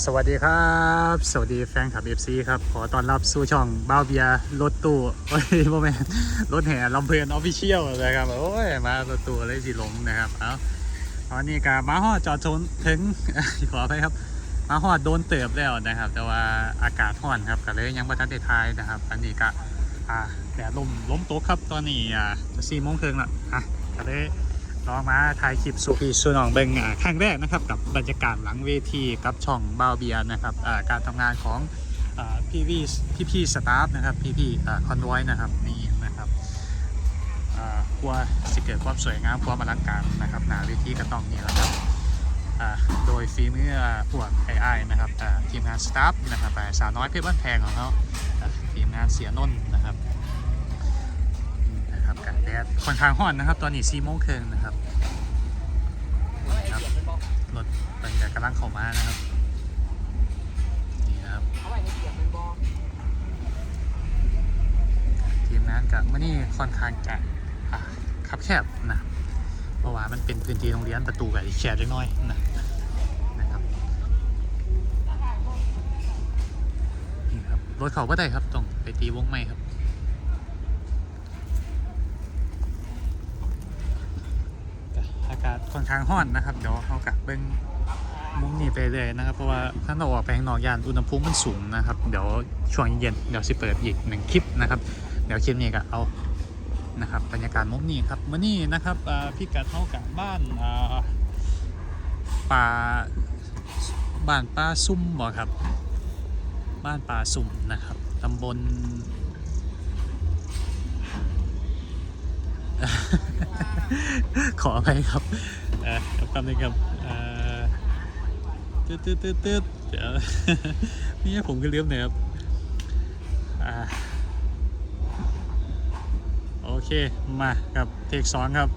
สวัสดีครับ สวัสดีแฟนคลับ FC ครับ ขอต้อนรับสู่ช่องบ้าวเบียรถตู้โอ้ยโมแมนรถแห่ลำเพลินออฟฟิเชียลนะครับโอ้ยมารถตู้เลยสิหลงนะครับเอาตอนนี้ก็มาฮอดจอดชนถึงขออภัยครับ มาฮอดโดนเติบแล้วนะครับ แต่ว่าอากาศร้อนครับก็เลยยังประทันได้ทายนะครับ อันนี้ก็อ่าแดดลมล้มโต๊ะครับตอนนี้อ่าจะสี่โมงครึ่งละอะก็เลย ลองมาถ่ายคลิปสู่พี่สู่น้องเบิงอ่าครั้งแรกนะครับ กับบรรยากาศหลังเวทีกับช่องบาวเบียนะครับการทำงานของอพี่พี่พี่พี่สตาฟนะครับพี่พี่คอนวอยนะครับนี่นะครับอ่ากลัวสิเกิดความสวยงามความอลังการนะครับหนาเวทีก็ต้องนี่แหละครับโดยฟีมือพวกไอ้นะครับทีมงานสตาฟนะครับอ่สาวน้อยเพชรบ้านแพงของเขาทีมงานเสียนนท์นะครับนะครับ แดดค่อนข้างห้อนนะครับ ตอนนี้4โมงครึ่งนะครับครับรถเป็นกำลังเข้ามานะครับนี่นะครับทีมงานกับมื่อนี้ค่อนข้างจะอ่าคับแคบนะเพราะว่ามันเป็นพื้นที่โรงเรียนประตูกับแคบเล็กน้อยนะนะครับนี่ครับรถเขาก็ได้ครับต้องไปตีวงใหม่ครับ อากาศ ค่อนข้างร้อนนะครับ เดี๋ยวเขากะเบิ้งมุมนี้ไปเลยนะครับ เพราะว่าถ้าเราออกไปข้างนอกยานอุณหภูมิมันสูงนะครับ เดี๋ยวช่วงเย็นเดี๋ยวสิเปิดอีกหนึ่งคลิปนะครับ เดี๋ยวคลิปนี้ก็เอานะครับบรรยากาศมุมนี้ครับมื่อนี้นะครับพี่กัดเท่ากับบ้านป่าบ้านป่าซุ่มบ่ครับ บ้านป่าสุ่มนะครับตำบลขออภัยครับ อ่อกับคำนึงครับเอ่อตืดตืดตืดตืดเดี๋ยวนี่ผมก็เลี้ยมหน่อยครับอ่าโอเคมากับเทคสองครับ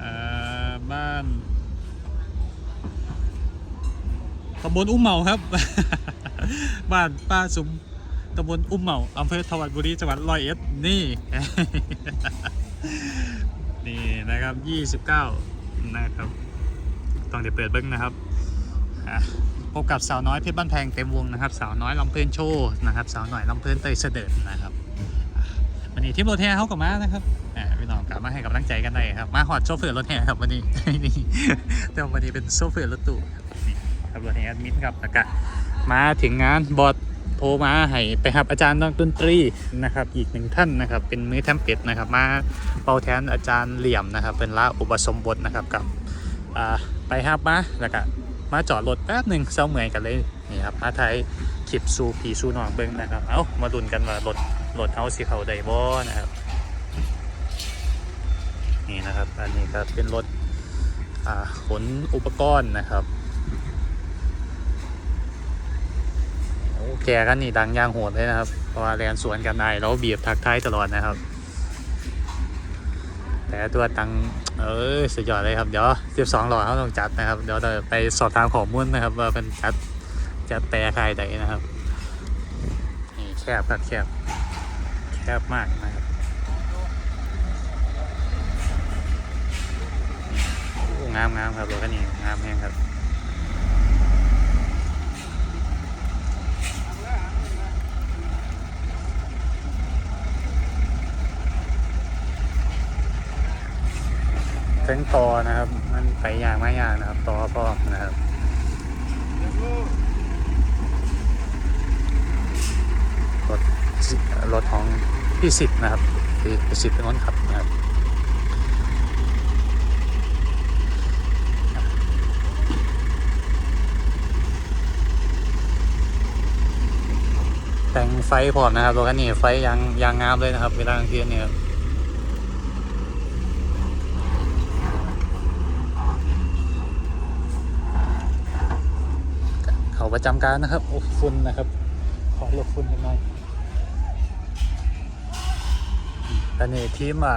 อ่อบ้านตำบลอุ้มเมาครับ บ้านป้าสุมตำบลอุ้มเมาอำเภอทวัดบุรีจังหวัดร้อยเอ็ดนี่ นี่นะครับ 29 นะครับ ต้องเดี๋ยวเปิดเบิ้งนะครับพบกับสาวน้อยเพชรบ้านแพงเต็มวงนะครับ สาวน้อยลำเพลินโชว์นะครับ สาวน้อยลำเพลินเตยเสด็จนะครับวันนี้ทีมรถแห่เขากับมานะครับพี่น้องกลับมาให้กำลังใจกันได้ครับ มาหอดโชเฟอร์รถแห่ครับวันนี้นี่แต่วันนี้เป็นโชเฟอร์รถตู้ครับรถแห่แอดมินครับแล้วก็มาถึงงานบอด ทรมาให้ไปครับอาจารย์ดนตรีนะครับ อีกหนึ่งท่านนะครับ เป็นมือแทมเป็ดนะครับ มาเป่าแทนอาจารย์เหลี่ยมนะครับ เป็นละอุปสมบทนะครับกับไปครับมาแล้วก็มาจอดรถแป๊บหนึ่งเศร้าเมื่อยกันเลยนี่ครับมาไทยคลิปซูพีซูนองเบิ้งนะครับ เอามาดุนกันว่ารถรถเขาสีเขาไดบอนะครับ นี่นะครับ อันนี้ก็เป็นรถขนอุปกรณ์นะครับ โอ้ แกกันนี่ดังยางโหดเลยนะครับ เพราะว่าแลนสวนกันได้แล้วเบียบทักท้ายตลอดนะครับ แต่ตัวตังเออสุดยอดเลยครับ เดี๋ยวสิบสองหล่อเขาต้องจัดนะครับ เดี๋ยวเราไปสอบถามข้อมูลนะครับ ว่าเป็นจัดจัดแต่ใครใดนะครับนี่แคบครับแคบแคบมากนะครับโอ้งามงามครับรถคันนี้งามแฮงครับ เส้นต่อนะครับ มันไปอย่ากไม่อย่ากนะครับต่อพอมนะครับรถรถของพี่สิทธ์นะครับพี่สิทธิ์เป็นคนขับนะครับแต่งไฟพร้อมนะครับรถคันนี้ไฟยางยางงามเลยนะครับ เวลากลางคืนเนี่ยครับ เขา ประจำการนะครับโอ้ฝุ่นนะครับ ขอหลบฝุ่นกันหน่อยตอนนี้ทีมอ่า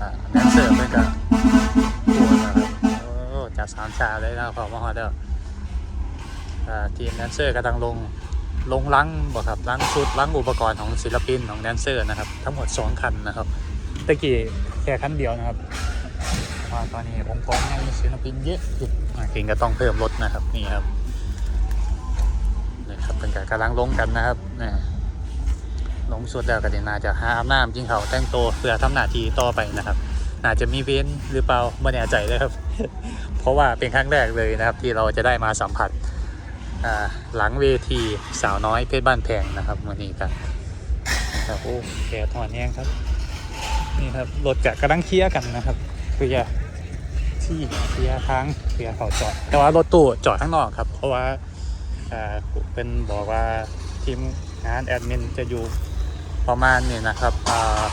อ่าแดนเซอร์เป็นกับตัวนะครับโอ้จัดสามชาเลยนะครับขอมาฮอดเด้อทีมแดนเซอร์กำลังลงลงลังบ่ครับลังชุดลังอุปกรณ์ของศิลปินของแดนเซอร์นะครับ ทั้งหมด 2 คันนะครับตะกี้แค่คันเดียวนะครับว่าตอนนี้องค์กรยังมีศิลปินเยอะอยู่เก่งก็ต้องเพิ่มรถนะครับนี่ครับ นี่ครับเป็นการกำลังลงกันนะครับนี่ลงสุดแล้วก็เดี๋ยวน่าจะหาอาบน้ำกินเขาแต่งตัวเพื่อทำหน้าที่ต่อไปนะครับน่าจะมีเว้นหรือเปล่าไม่แน่ใจเลยครับ เพราะว่าเป็นครั้งแรกเลยนะครับ ที่เราจะได้มาสัมผัสหลังเวทีสาวน้อยเพชรบ้านแพงนะครับวันนี้กันครับโอ้แกถอนแห้งครับ นี่ครับรถกะกำลังเคลียร์กันนะครับเพื่อที่เคลียร์ทางเคลียร์เขาจอด แต่ว่ารถตู้จอดข้างนอกครับ เพราะว่า อ่าเป็นบอกว่าทีมงานแอดมินจะอยู่ประมาณนี่นะครับอ่า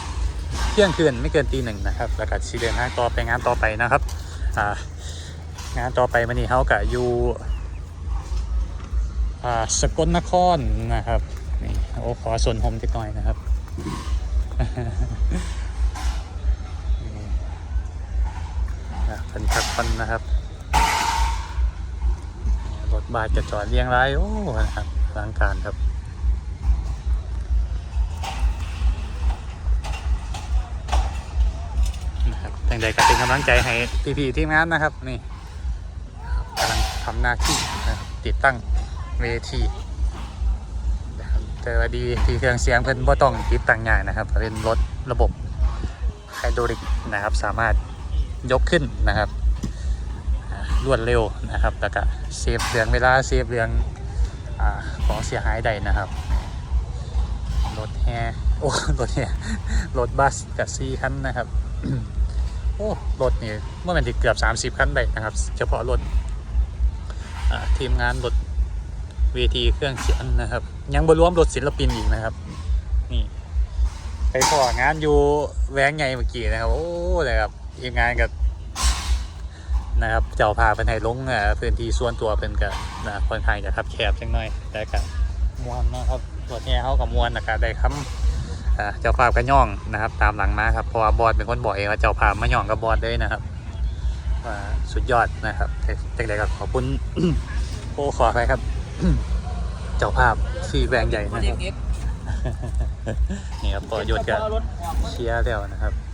เที่ยงคืนไม่เกินตีหนึ่งนะครับ แล้วก็ชีเดินทางต่อไปงานต่อไปนะครับอ่างานต่อไปมันนี่เขากะอยู่อ่าสกลนครนะครับนี่โอ้ขอส่วนผมนิดหน่อยนะครับอะเป็นพักคนนะครับ บาสจะจอดเรียงรายโอ้นะครับร่างการครับนะครับแต่งใดก็เป็นกำลังใจให้พี่ๆทีมงานนะครับนี่กำลังทำหน้าที่ติดตั้งเวทีนะครับแต่ว่าดีที่เครื่องเสียงเพิ่นบ่ต้องติดตั้งยากนะครับเป็นรถระบบไฮดรอลิกนะครับ สามารถยกขึ้นนะครับ รวดเร็วนะครับแล้วก็เซฟเรื่องเวลาเซฟเรื่องอของเสียหายใดนะครับรถแฮโอ้รถแฮรถบัสกับซีคันนะครับโอ้รถนี่เมื่อมันที่เกือบ 30 คันได้นะครับ เฉพาะรถทีมงานรถเวทีเครื่องเสียงนะครับ ยังบรวมรถศิลปินอีกนะครับ นี่ไปพองานอยู่แหวงไงเมื่อกี้นะครับ โอ้เลยครับทีมงานกับ นะครับเจ้าพาเป็นให้ลงอ่าพื้นที่ส่วนตัวเป็นกับนะค่อนข้างจะคับแคบจังหน่อยแต่กับมวนนะครับรถเนี่ยเขากับมวนนะครับได้คำอ่าเจ้าภาพก็ย่องนะครับ ตามหลังมาครับเพราะว่าบอสเป็นคนบอกเองว่าเจ้าภาพมาย่องกับบอสเลยนะครับว่าสุดยอดนะครับแต่แต่ก็ขอบคุณโอ้ขอไปครับ เจ้าภาพฟีแบงใหญ่นะครับนี่ครับพอหยุดกับเชียร์แล้วนะครับนะครับ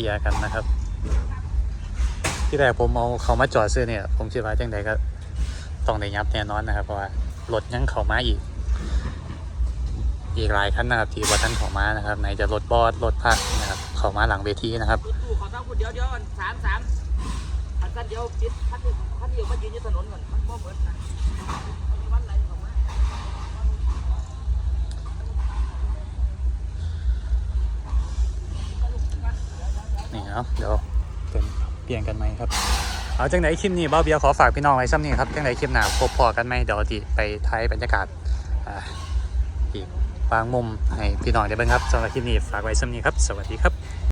ลียร์กันนะครับ ที่แรกผมเอาเขามาจอดซื้อเนี่ย ผมคิดว่าจังใดก็ต้องได้ยับแน่นอนนะครับ เพราะว่ารถยังเขามาอีก อีกหลายคันนะครับที่ว่าท่านเขามานะครับไหนจะรถบอสรถพักนะครับเขามาหลังเวทีนะครับรถตู้ขอตั้งคุณเดียวเดียวอันสามสามอันสั้นเดียวปิดท่านนี้ท่านเดียวมายืนอยู่ถนนก่อนมันบ่เหมือนนมีวันไหนของมา นี่ครับเดี๋ยวเป็นเปลี่ยนกันไหมครับ เอาจังไหนคลิปนี้บ้าเบียขอฝากพี่น้องไว้ซ้ำนี่ครับจังไหนคลิปหนาพบพอกันไหมเดี๋ยวทีไปท้ายบรรยากาศอีกบางมุมให้พี่น้องได้บ้างครับสำหรับคลิปนี้ฝากไว้ซ้ำนี้ครับ สวัสดีครับ